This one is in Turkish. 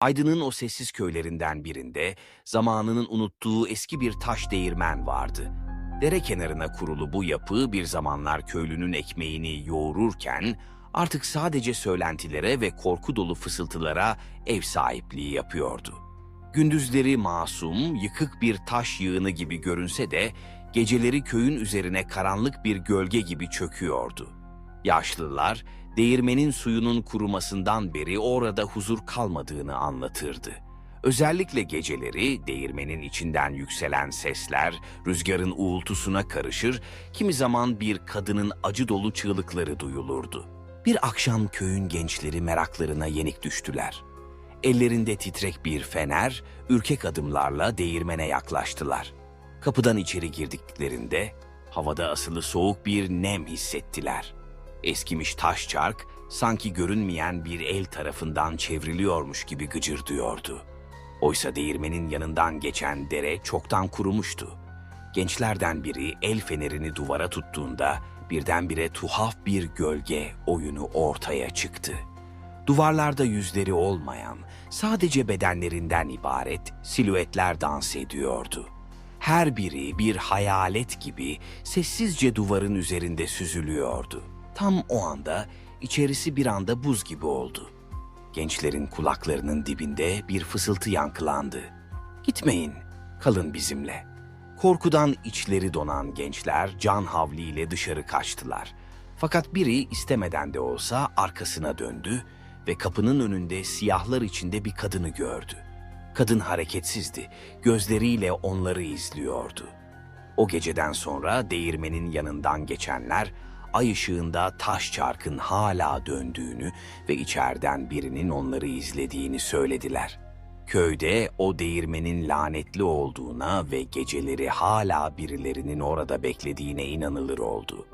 Aydın'ın o sessiz köylerinden birinde zamanının unuttuğu eski bir taş değirmen vardı. Dere kenarına kurulu bu yapı bir zamanlar köylünün ekmeğini yoğururken artık sadece söylentilere ve korku dolu fısıltılara ev sahipliği yapıyordu. Gündüzleri masum, yıkık bir taş yığını gibi görünse de geceleri köyün üzerine karanlık bir gölge gibi çöküyordu. Yaşlılar değirmenin suyunun kurumasından beri orada huzur kalmadığını anlatırdı. Özellikle geceleri değirmenin içinden yükselen sesler rüzgarın uğultusuna karışır, kimi zaman bir kadının acı dolu çığlıkları duyulurdu. Bir akşam köyün gençleri meraklarına yenik düştüler. Ellerinde titrek bir fener, ürkek adımlarla değirmene yaklaştılar. Kapıdan içeri girdiklerinde havada asılı soğuk bir nem hissettiler. Eskimiş taş çark sanki görünmeyen bir el tarafından çevriliyormuş gibi gıcırdıyordu. Oysa değirmenin yanından geçen dere çoktan kurumuştu. Gençlerden biri el fenerini duvara tuttuğunda birdenbire tuhaf bir gölge oyunu ortaya çıktı. Duvarlarda yüzleri olmayan, sadece bedenlerinden ibaret silüetler dans ediyordu. Her biri bir hayalet gibi sessizce duvarın üzerinde süzülüyordu. Tam o anda içerisi bir anda buz gibi oldu. Gençlerin kulaklarının dibinde bir fısıltı yankılandı. Gitmeyin, kalın bizimle. Korkudan içleri donan gençler can havliyle dışarı kaçtılar. Fakat biri istemeden de olsa arkasına döndü ve kapının önünde siyahlar içinde bir kadını gördü. Kadın hareketsizdi, gözleriyle onları izliyordu. O geceden sonra değirmenin yanından geçenler ay ışığında taş çarkın hala döndüğünü ve içeriden birinin onları izlediğini söylediler. Köyde o değirmenin lanetli olduğuna ve geceleri hala birilerinin orada beklediğine inanılır oldu.